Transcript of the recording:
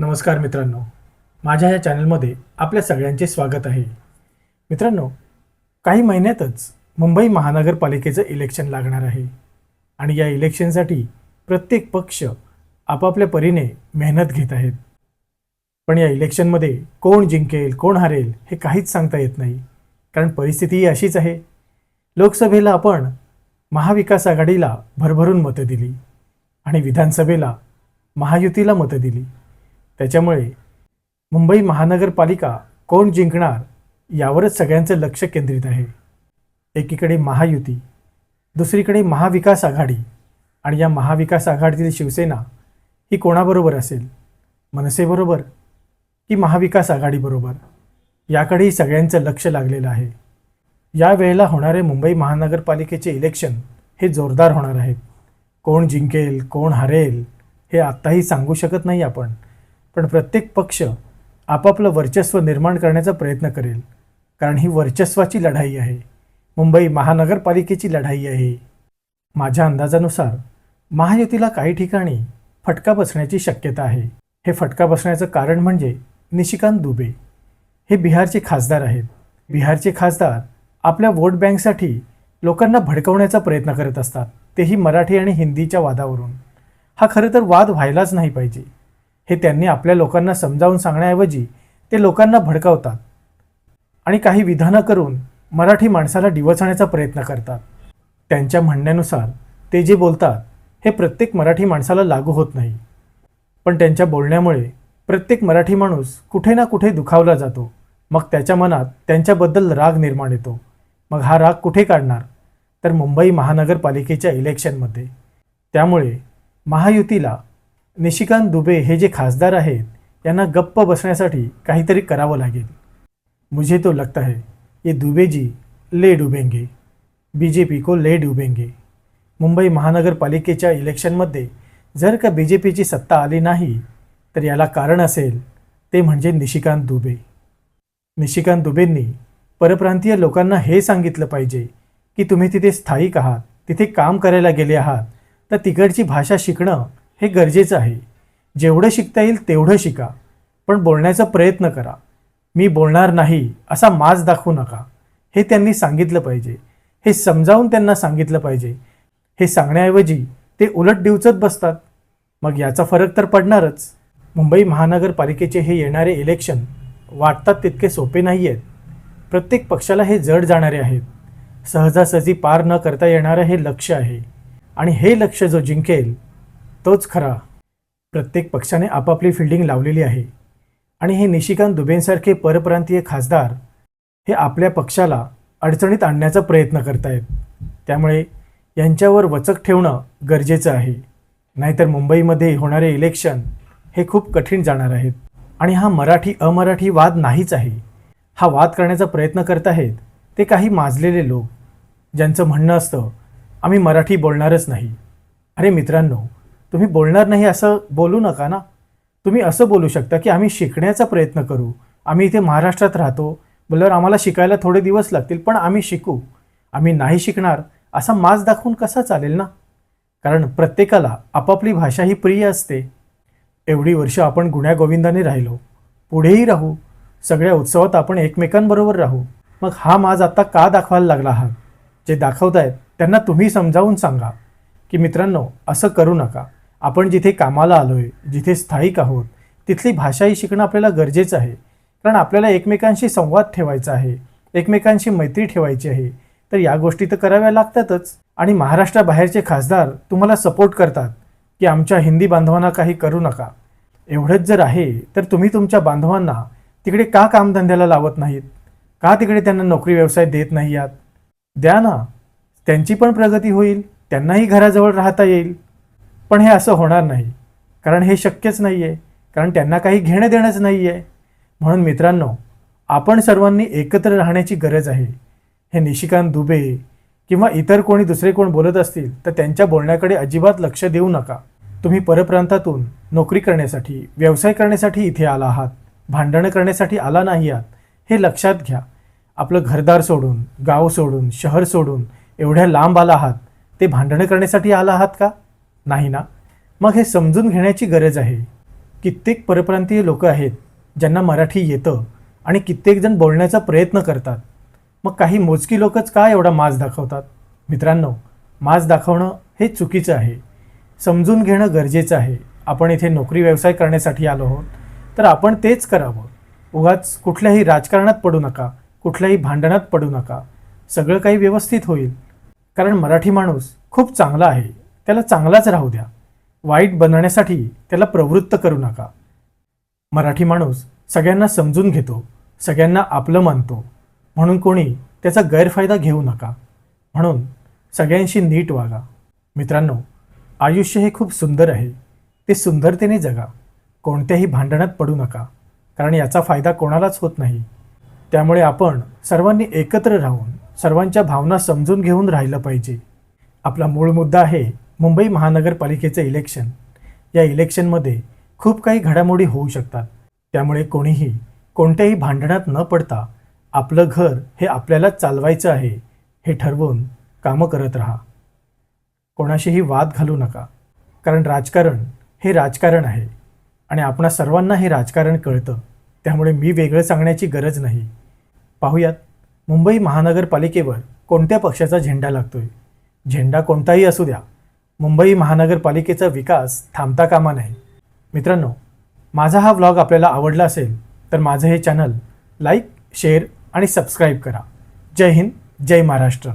नमस्कार मित्रांनो. माझ्या या चॅनलमध्ये आपल्या सगळ्यांचे स्वागत आहे. मित्रांनो काही महिन्यातच मुंबई महानगरपालिकेचं इलेक्शन लागणार आहे. आणि या इलेक्शनसाठी प्रत्येक पक्ष आपापल्या परीने मेहनत घेत आहेत. पण या इलेक्शनमध्ये कोण जिंकेल कोण हारेल हे काहीच सांगता येत नाही. कारण परिस्थिती ही अशीच आहे. लोकसभेला आपण महाविकास आघाडीला भरभरून मतं दिली. आणि विधानसभेला महायुतीला मतं दिली. त्याच्यामुळे मुंबई महानगरपालिका कोण जिंकणार यावरच सगळ्यांचं लक्ष केंद्रित आहे. एकीकडे महायुती दुसरीकडे महाविकास आघाडी आणि या महाविकास आघाडीतील शिवसेना ही कोणाबरोबर असेल? मनसेबरोबर की महाविकास आघाडीबरोबर याकडेही सगळ्यांचं लक्ष लागलेलं आहे. या वेळेला होणारे मुंबई महानगरपालिकेचे इलेक्शन हे जोरदार होणार आहेत. कोण जिंकेल कोण हरेल हे आत्ताही सांगू शकत नाही आपण. पण प्रत्येक पक्ष आपापलं वर्चस्व निर्माण करण्याचा प्रयत्न करेल. कारण ही वर्चस्वाची लढाई आहे. मुंबई महानगरपालिकेची लढाई आहे. माझ्या अंदाजानुसार महायुतीला काही ठिकाणी फटका बसण्याची शक्यता आहे. हे फटका बसण्याचं कारण म्हणजे निशिकांत दुबे. हे बिहारचे खासदार आहेत. बिहारचे खासदार आपल्या वोट बँकसाठी लोकांना भडकवण्याचा प्रयत्न करत असतात. तेही मराठी आणि हिंदीच्या वादावरून. हा खरं तर वाद व्हायलाच नाही पाहिजे. हे त्यांनी आपल्या लोकांना समजावून सांगण्याऐवजी ते लोकांना भडकावतात आणि काही विधानं करून मराठी माणसाला डिवचण्याचा प्रयत्न करतात. त्यांच्या म्हणण्यानुसार ते जे बोलतात हे प्रत्येक मराठी माणसाला लागू होत नाही. पण त्यांच्या बोलण्यामुळे प्रत्येक मराठी माणूस कुठे ना कुठे दुखावला जातो. मग त्याच्या मनात त्यांच्याबद्दल राग निर्माण येतो. मग हा राग कुठे काढणार? तर मुंबई महानगरपालिकेच्या इलेक्शनमध्ये. त्यामुळे महायुतीला निशिकांत दुबे हे जे खासदार आहेत यांना गप्प बसण्यासाठी काहीतरी करावं लागेल. मुझे तो लगता है ये दुबे जी ले डुबेंगे. बी जे पी को ले डुबेंगे. मुंबई महानगरपालिकेच्या इलेक्शनमध्ये जर का बी जे पीची सत्ता आली नाही तर याला कारण असेल ते म्हणजे निशिकांत दुबे. निशिकांत दुबेंनी परप्रांतीय लोकांना हे सांगितलं पाहिजे की तुम्ही तिथे स्थायिक आहात तिथे काम करायला गेले आहात तर तिकडची भाषा शिकणं हे गरजेचं आहे. जेवढं शिकता येईल तेवढं शिका. पण बोलण्याचा प्रयत्न करा. मी बोलणार नाही असा माज दाखवू नका. हे त्यांनी सांगितलं पाहिजे. हे समजावून त्यांना सांगितलं पाहिजे. हे सांगण्याऐवजी ते उलट डिवचत बसतात. मग याचा फरक तर पडणारच. मुंबई महानगरपालिकेचे हे येणारे इलेक्शन वाटतात तितके सोपे नाही आहेत प्रत्येक पक्षाला हे जड जाणारे आहेत. सहजासहजी पार न करता येणारं हे लक्ष आहे. आणि हे लक्ष जो जिंकेल तोच खरा. प्रत्येक पक्षाने आपापली फिल्डिंग लावलेली आहे. आणि हे निशिकांत दुबेंसारखे परप्रांतीय खासदार हे आपल्या पक्षाला अडचणीत आणण्याचा प्रयत्न करतायत. त्यामुळे यांच्यावर वचक ठेवणं गरजेचं आहे. नाहीतर मुंबईमध्ये होणारे इलेक्शन हे खूप कठीण जाणार आहेत. आणि हा मराठी अमराठी वाद नाहीच आहे. हा वाद करण्याचा प्रयत्न करत आहेत ते काही माजलेले लोक ज्यांचं म्हणणं असतं आम्ही मराठी बोलणारच नाही. अरे मित्रांनो तुम्ही बोलणार नाही असं बोलू नका ना. तुम्ही असं बोलू शकता की आम्ही शिकण्याचा प्रयत्न करू. आम्ही इथे महाराष्ट्रात राहतो. बोलल्यावर आम्हाला शिकायला थोडे दिवस लागतील पण आम्ही शिकू. आम्ही नाही शिकणार असा माज दाखवून कसा चालेल ना? कारण प्रत्येकाला आपापली भाषा ही प्रिय असते. एवढी वर्ष आपण गुण्यागोविंदाने राहिलो. पुढेही राहू. सगळ्या उत्सवात आपण एकमेकांबरोबर राहू. मग हा माज आता का दाखवायला लागला आहात जे दाखवतायत त्यांना तुम्ही समजावून सांगा. की मित्रांनो असं करू नका. आपण जिथे कामाला आलोय जिथे स्थायिक आहोत तिथली भाषाही शिकणं आपल्याला गरजेचं आहे. कारण आपल्याला एकमेकांशी संवाद ठेवायचा आहे एकमेकांशी मैत्री ठेवायची आहे तर या गोष्टी तर कराव्या लागतातच. आणि महाराष्ट्राबाहेरचे खासदार तुम्हाला सपोर्ट करतात की आमच्या हिंदी बांधवांना काही करू नका. एवढंच जर आहे तर तुम्ही तुमच्या बांधवांना तिकडे का कामधंद्याला लावत नाहीत? का तिकडे त्यांना नोकरी व्यवसाय देत नाही आहात? द्या ना त्यांची पण प्रगती होईल त्यांनाही घराजवळ राहता येईल. पण हे असं होणार नाही. कारण हे शक्यच नाही आहे कारण त्यांना काही घेणं देणंच नाही आहे म्हणून मित्रांनो आपण सर्वांनी एकत्र राहण्याची गरज आहे. हे निशिकांत दुबे किंवा इतर कोणी दुसरे कोण बोलत असतील तर त्यांच्या बोलण्याकडे अजिबात लक्ष देऊ नका. तुम्ही परप्रांतातून नोकरी करण्यासाठी व्यवसाय करण्यासाठी इथे आला आहात. भांडणं करण्यासाठी आला नाही आहात. हे लक्षात घ्या. आपलं घरदार सोडून गाव सोडून शहर सोडून एवढ्या लांब आला आहात. ते भांडणं करण्यासाठी आला आहात का? नाही ना? मग हे समजून घेण्याची गरज आहे. कित्येक परप्रांतीय लोक आहेत ज्यांना मराठी येतं आणि कित्येकजण बोलण्याचा प्रयत्न करतात. मग काही मोजकी लोकच का एवढा माज दाखवतात? मित्रांनो माज दाखवणं हे चुकीचं आहे. समजून घेणं गरजेचं आहे. आपण इथे नोकरी व्यवसाय करण्यासाठी आलो आहोत तर आपण तेच करावं. उगाच कुठल्याही राजकारणात पडू नका कुठल्याही भांडणात पडू नका. सगळं काही व्यवस्थित होईल. कारण मराठी माणूस खूप चांगला आहे. त्याला चांगलाच राहू द्या. वाईट बनवण्यासाठी त्याला प्रवृत्त करू नका. मराठी माणूस सगळ्यांना समजून घेतो सगळ्यांना आपलं मानतो. म्हणून कोणी त्याचा गैरफायदा घेऊ नका. म्हणून सगळ्यांशी नीट वागा. मित्रांनो आयुष्य हे खूप सुंदर आहे. ते सुंदरतेने जगा. कोणत्याही भांडणात पडू नका. कारण याचा फायदा कोणालाच होत नाही. त्यामुळे आपण सर्वांनी एकत्र राहून सर्वांच्या भावना समजून घेऊन राहिलं पाहिजे. आपला मूळ मुद्दा आहे मुंबई महानगरपालिकेचं इलेक्शन. या इलेक्शनमध्ये खूप काही घडामोडी होऊ शकतात. त्यामुळे कोणीही कोणत्याही भांडणात न पडता आपलं घर हे आपल्याला चालवायचं आहे हे ठरवून कामं करत राहा. कोणाशीही वाद घालू नका. कारण राजकारण हे राजकारण आहे आणि आपणा सर्वांना हे राजकारण कळतं. त्यामुळे मी वेगळं सांगण्याची गरज नाही. पाहूयात मुंबई महानगरपालिकेवर कोणत्या पक्षाचा झेंडा लागतोय? झेंडा कोणताही असू द्या. मुंबई महानगरपालिकेचा विकास थांबता कामा नाही मित्रांनो माझा हा व्लॉग आपल्याला आवडला असेल तर माझं हे चॅनल लाईक शेअर आणि सबस्क्राईब करा. जय हिंद जय महाराष्ट्र.